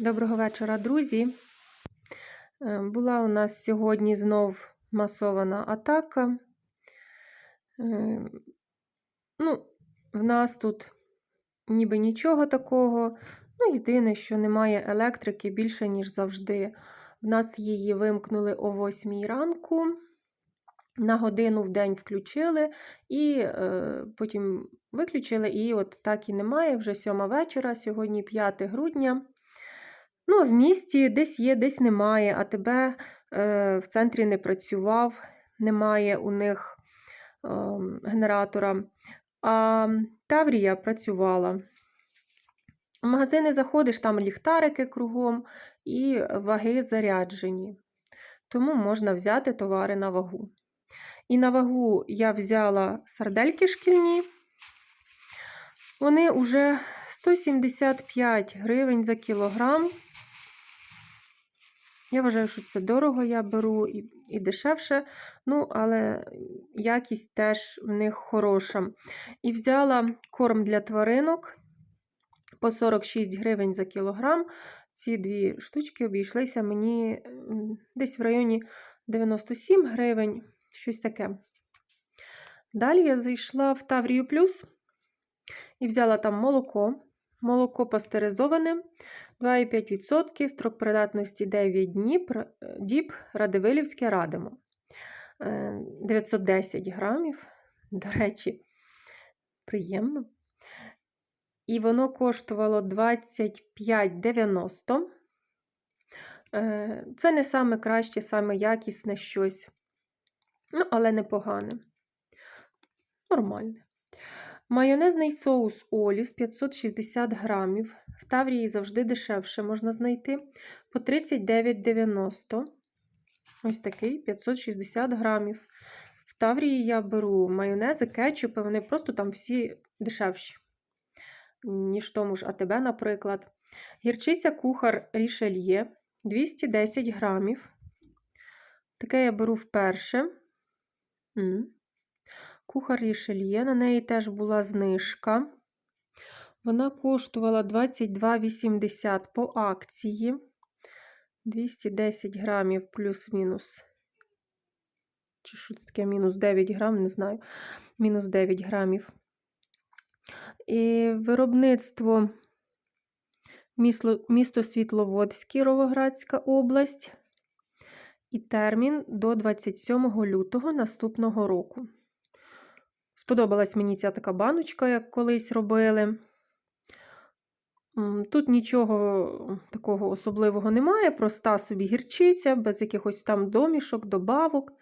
Доброго вечора, друзі. Е, Була у нас сьогодні знов масована атака. Е, Ну, в нас тут ніби нічого такого. Ну, єдине, що немає електрики більше, ніж завжди. В нас її вимкнули о 8 ранку. На годину в день включили, і е, потім виключили, і от так і немає. Вже сьома вечора, сьогодні 5 грудня. Ну, в місті десь є, десь немає, а тебе е, в центрі не працював, немає у них е, генератора. А Таврія працювала. В магазини заходиш, там ліхтарики кругом і ваги заряджені. Тому можна взяти товари на вагу. І на вагу я взяла сардельки шкільні. Вони вже 175 гривень за кілограм. Я вважаю, що це дорого я беру і, і дешевше, ну, але якість теж в них хороша. І взяла корм для тваринок по 46 гривень за кілограм. Ці дві штучки обійшлися мені десь в районі 97 гривень, щось таке. Далі я зайшла в Таврію Плюс і взяла там молоко. Молоко пастеризоване, 2,5%, строк придатності 9 днів, діб, Радивилівське радимо. 910 грамів, до речі, приємно. І воно коштувало 25,90. Це не саме краще, саме якісне щось. Ну, але непогане. Нормальне. Майонезний соус Оліс 560 грамів. В Таврії завжди дешевше можна знайти. По 39,90. Ось такий 560 грамів. В Таврії я беру майонези, кетчупи, вони просто там всі дешевші, ніж в тому ж АТБ, наприклад. Гірчиця кухар рішельє 210 грамів. Таке я беру вперше. Кухар Рішельє, на неї теж була знижка. Вона коштувала 22,80 по акції. 210 грамів плюс-мінус. Чи що це таке мінус 9 грам, не знаю. Мінус 9 грамів. І виробництво місто, місто Світловодськ, Кіровоградська область. І термін до 27 лютого наступного року. Сподобалась мені ця така баночка, як колись робили. Тут нічого такого особливого немає, проста собі гірчиця, без якихось там домішок, добавок.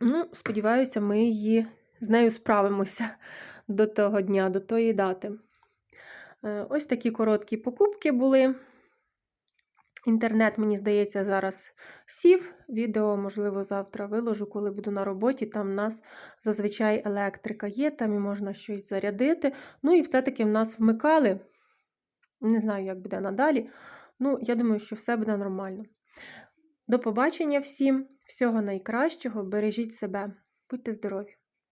Ну, Сподіваюся, ми її з нею справимося до того дня, до тої дати. Е, ось такі короткі покупки були. Інтернет, мені здається, зараз сів. Відео, можливо, завтра виложу, коли буду на роботі. Там в нас зазвичай електрика є, там і можна щось зарядити. Ну і все-таки в нас вмикали. Не знаю, як буде надалі. Ну, я думаю, що все буде нормально. До побачення всім, всього найкращого, бережіть себе, будьте здорові!